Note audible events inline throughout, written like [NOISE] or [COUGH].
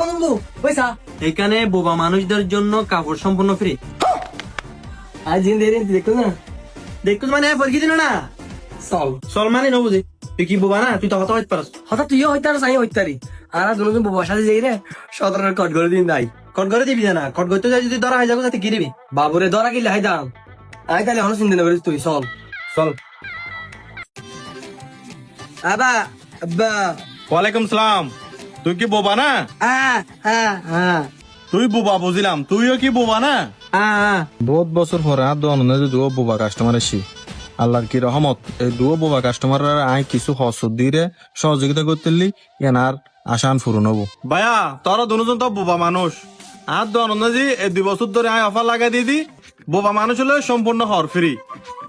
বন্ধু পয়সা। এখানে বোবা মানুষদের জন্য কাপড় সম্পূর্ণ ফ্রি আজ দেরি দেখো না? দেখুন মানে ফরকি দিল না? চল। সলমানে নবুঝে তুই কি বোবা না? তুই তো হত হইতে পারস। হঠাৎ তুইও হইতার সাই হইতারি আর দুজন বাবার সাথে যাই রে সদরের কট করে দিন নাই। কট করে দিবি না কট করতে যাই যদি ধরা হয়ে যাব যাতে গিরিবি বাবুরে ধরা কিলে হাই দাম। আই তাহলে হলো চিন্তা করিস তুই চল। চল। আবা আব্বা। ওয়ালাইকুম সালাম। তুই কি বোবা না? আ আ আ তুই বোবা বুঝিলাম। তুইও কি বোবা না? বহুত বছর পরে আর দোয়ানো না দুও বোবা কাস্টমার এসি। আল্লাহর কি রহমত এই দুও বোবা কাস্টমার আই কিছু হসুদ দিয়ে সহযোগিতা করতেলি এনার আশান ফুরন হব ভাইয়া তোরা দুজন তো বোবা মানুষ। আর দোয়ানো জি এই দুই বছর ধরে আই অফার লাগাই দিয়ে দি বোবা মানুষ হলে সম্পূর্ণ হর ফ্রি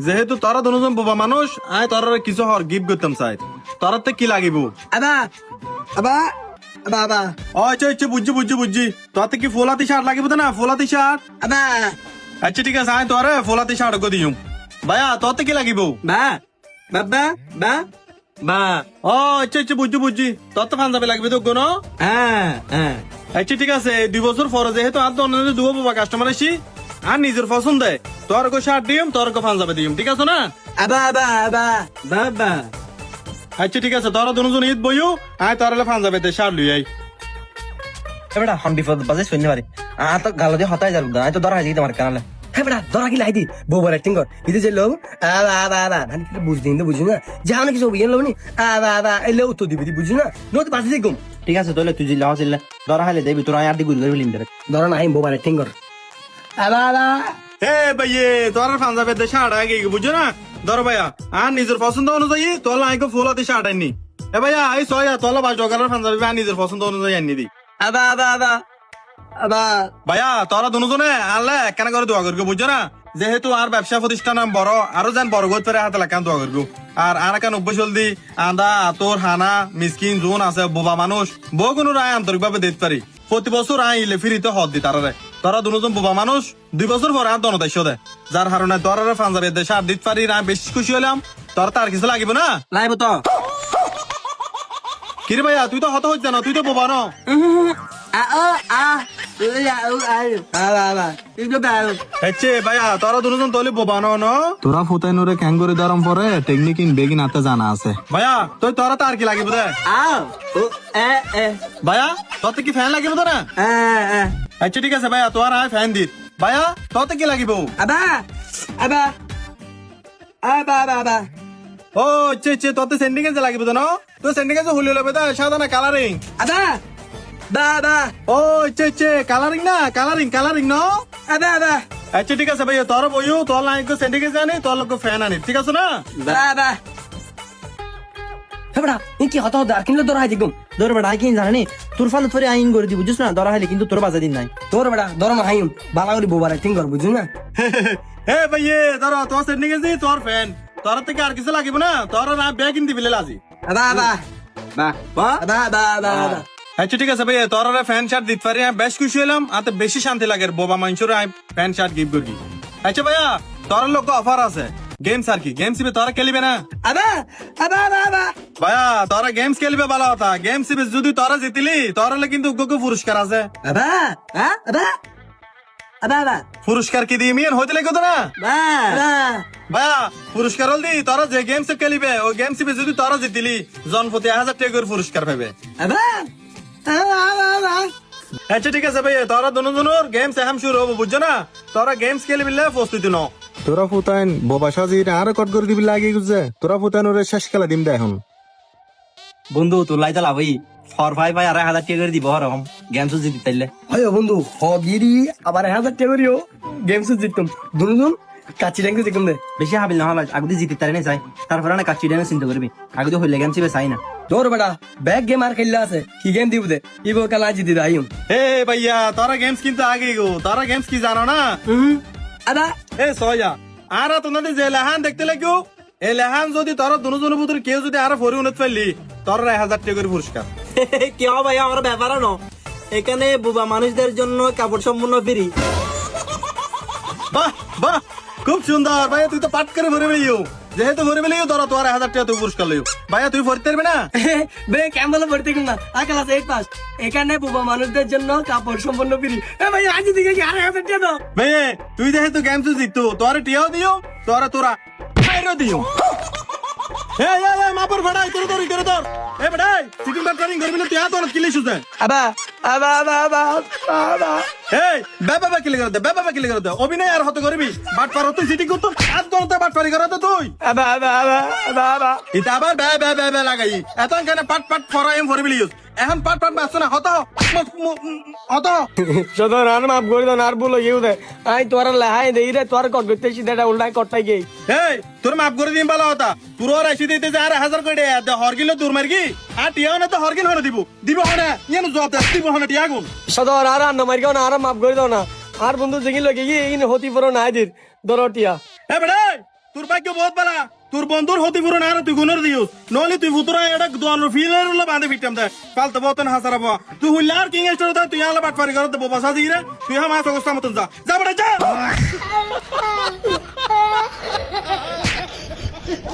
যেহেতু তোরা দুজন বোবা মানুষ আই তোরা কিছু হর গিফট করতাম চাই। তোরা তে কি লাগিব? আবা আবা ও আচ্ছা আচ্ছা বুঝছি বুঝছি বুঝছি। তোর কি ফোলাতি শার্ট লাগিব তো না? ফোলাতি শার্ট? আবা। আচ্ছা ঠিক আছে আই তোরে ফোলাতি শার্ট দিম ভাইয়া তোর কি লাগিব? বা বাবা বা বা। ও আচ্ছা আচ্ছা বুঝছি বুঝছি। তোর তো পাঞ্জাবি লাগবে তো কোনো হ্যাঁ হ্যাঁ। আচ্ছা ঠিক আছে দুই বছর পরে যেহেতু আর অন্য দুবো বাবা কাস্টমার আসি আর নিজের পছন্দ তোর গো শার্ট দিম তোর গো পাঞ্জাবি দিম ঠিক আছে না? আবা আবা আবা। বাবা আচ্ছা ঠিক আছে তোরা দুজন ঈদ বইও। আয় তোর হলে পাঞ্জাবি দে শার্ট লুই আই এবারে হন বিপদ বাজে শুনতে পারি আর তো গালো দিয়ে হতাই যাব আমি তো ধরা হয়ে যাই তোমার কানালে। হ্যাঁ বেটা ধরা কি লাইদি বউবার অ্যাক্টিং কর। ইতে যে লোক আবা আবা আবা আমি কি বুঝদি না বুঝি না? যা অনেক কিছু বিয়ে লোনি আবা আবা এলে উত্তর দিবি বুঝি না? নতে বাসি দেখুম ঠিক আছে তাহলে তুই জিল্লা হসিল্লা ধরা হলে দেবি তোরা আর দি গুলি করে লিম ধরা নাই বউবার অ্যাক্টিং কর আবা আবা হে ভাইয়ে তোর পাঞ্জাবি দে শার্ট আগে বুঝছ না? ধর ভাইয়া আর নিজের পছন্দ অনুযায়ী তোর আইকে ফুলাতে শার্ট আনি এ ভাইয়া এই সয়া তোলা বাস ডগারের পাঞ্জাবি আর নিজের পছন্দ অনুযায়ী আনি দি। আবা আবা আবা আবা ভাইয়া তোরা দুজনে কেন করে দোয়া করব বুঝছ না? যেহেতু আর ব্যবসা প্রতিষ্ঠান বড় আরও যেন বড় করতে পারে হাতে লাগান দোয়া করব। আর আর কেন অভ্যাস দি আদা আতর হানা মিসকিন জোন আছে বোবা মানুষ বউ কোনো রায় আন্তরিক ভাবে দিতে পারি। প্রতি বছর আই ইলে ফিরিতে হদ দি তারা তোরা দুজন বোবা মানুষ দুই বছর পরে আর দন দেশ দে যার হারণে তরার পাঞ্জাবি দেশ আর দিত পারি না বেশি খুশি হলাম তোর তার কিছু লাগিব না? লাইব তো। কিরে ভাইয়া তুই তো হত হচ্ছে না তুই তো বোবা ন? আ আ। তোরা দুজন তলে বোবা ন ন? তোরা ফুতাই নরে ক্যাং করে দাঁড়াম পরে টেকনিক ইন বেগিন আতে জানা আছে। ভাইয়া তুই তোরা তার কি লাগিব দে? এ এ। ভাইয়া তোর কি ফ্যান লাগিব তো না? আচ্ছা ঠিক আছে ভাইয়া তোর আয় ফ্যান দিত। ভাইয়া তোর কি লাগিব? আবা আবা আবা আবা আবা। ও আচ্ছা আচ্ছা তোর তো সেন্ডিং এসে লাগিব তো না? তো সেন্ডিং এসে হুলি লবে তা সাদা না কালারিং? আবা বা বা ও আচ্ছা আচ্ছা কালারিং না কালারিং কালারিং ন আবা আবা আচ্ছা ঠিক আছে ভাইয়া তোর বইও তোর লাইন কো সেন্ডিং আনি তোর লোক ফ্যান আনি ঠিক আছে না? বা বা হেবড়া ই কি হতো দার কিনলে দরা হাজি গুম। তোর বেড়া কি জানি তোর ফালে তোরে আইন করে দি বুঝছিস না? ধরা হলে কিন্তু তোর বাজা দিন নাই। তোর বেড়া দরম হাইম। বালা করে বউবার অ্যাক্টিং কর বুঝু না? হে ভাইয়ে তোর তোর সেন্ডিং এসে তোর ফ্যান তোর থেকে আর কিছু লাগিব না? তোর না ব্যাগ ইন দিবিলে লাজি। বা বা আবা আবা আবা আবা আচ্ছা ঠিক আছে ভাইয়া তোর ফ্যান শার্ট দিতে পারি আমি বেশ খুশি হলাম। আর বেশি শান্তি লাগে বোবা মানুষের ফ্যান শার্ট গিফট করি আচ্ছা ভাইয়া তোর লোক অফার আছে। গেমস আর কি গেমস তোরা খেলিবে না? আবা আবা ভাইয়া তোরা গেমস খেলবে ভালো কথা। গেমস যদি তোরা জিতিলি তোর হলে কিন্তু উগ্র পুরস্কার আছে। আবা আবা আবা। আবা পুরস্কার কি দিয়ে মিয়ান হইতে লাগতো না? ভাইয়া পুরস্কার হল দি তোরা যে গেমস খেলিবে ওই গেমস যদি তোরা জিতিলি জন প্রতি এক হাজার টাকা করে পুরস্কার পাবে আবা। আচ্ছা ঠিক আছে ভাইয়া তোরা দুনো দুনোর গেমস এখন শুরু হব বুঝছ না? তোরা গেমস খেলিবিলে প্রস্তুতি নাও। তোরা ফুতাইন বোবা সাজি আর কট করে দিবি লাগি গুজে। তোরা ফুতাইন ওরে শেষ খেলা দিম দে এখন। বন্ধু তোর লাইতে লাভ হই ফর ভাই ভাই আর হাজার টাকা করে দিব হরম। গেম সুজি দিতাইলে হয় বন্ধু হগিরি আবার হাজার টাকা করিও। গেমস জিততাম। দুন দুন কাচি র্যাঙ্ক জিততাম দে। বেশি হাবিল না হলে আগুদি জিতে তারে চাই তারপরে না কাচি ডেনে চিন্তা করবি। আগুদি হইলে গেম চিবে চাই না। তোর বেটা ব্যাগ গেম আর খেললে আছে। কি গেম দিব দে? ইবো কালা জিতি দাইম হে ভাইয়া তোরা গেমস কিন্তু আগে গো। তোরা গেমস কি জানো না? আবা এ সয়া আর তোমাদের যে লেহান দেখতে লাগো? এই লেহান যদি তোরা দুজনের ভিতরে কেউ যদি আরও ফরি উন্নত ফেললি তোর এক হাজার টাকা করে পুরস্কার। [LAUGHS] কি ভাই আমার ব্যাপার ন এখানে বুবা মানুষদের জন্য কাপড় সম্পূর্ণ ফ্রি বাহ বাহ খুব সুন্দর। ভাই তুই তো পাট করে ভরে ভাইও যেহেতু ভরে বেলিও ধরো তোমার হাজার টাকা তুই পুরস্কার লইও। ভাইয়া তুই ভরতে পারবে না? [LAUGHS] বে কেমন পড়তে না? আর ক্লাস এইট পাস এখানে বুবা মানুষদের জন্য কাপড় সম্পন্ন ফ্রি এ ভাই আজ দিকে কি আড়াই হাজার টাকা দাও? ভাইয়ে তুই যেহেতু গেম জিততো তোর টিয়াও দিও তোর তোরা খাইরও দিও। [LAUGHS] এ এ এ মাপর ভাড়াই তোর তোর তোর তোর এ ভাড়াই সিটিং করবি না তুই আর তোর কিলি সুজে আবা আবা আবা আবা আবা। এই বাবা বা কিলি করে দে বাবা বা কিলি করে দে অভিনয় আর হতে করবি? বাট পার তুই সিটিং করতো। আর তোর তো বাট পারি করে তুই। আবা আবা আবা আবা আবার বে লাগাই। এত কেন পাট পাট ফরবি লিউস এখন পাট পাট বাসছ না হত। হত। সদর আর মাফ করে দাও আর বলো ইউ দে আই তোর লাহাই দেই রে তোর কট করতে সিধাটা উল্টাই কটটাই গেই এই তোর মাফ করে দিন ভালো হতা। তোর আর আইসি দিতে যে আর হাজার করে দে হরগিল তোর মারগি আর টিয়াও না তো হরগিল হরে দিব। দিব হনে ইয়ানো জবাব দে দিব হনে টিয়া গুন সদর আর আর নমার গাও না আর মাফ করে দাও না। আর বন্ধু জেগি লগে গিয়ে ইন হতি পড়ো না দির দরটিয়া তোর ভাগ্য বহুত বেলা। তোর বন্ধুর হতি পূরণ আর তুই গুণর দিও নলি তুই ভুতুরা এটা দোয়ানো ফিলের হলো বাঁধে ফিটাম দেয় পালতে বতন হাসারা বা তুই হইলে আর কিং স্টোর তুই আলো বাট পারি করতে বোবা সাজি রে তুই হা মাছ অবস্থা মতন যা। যা বেটা, যা। [LAUGHS]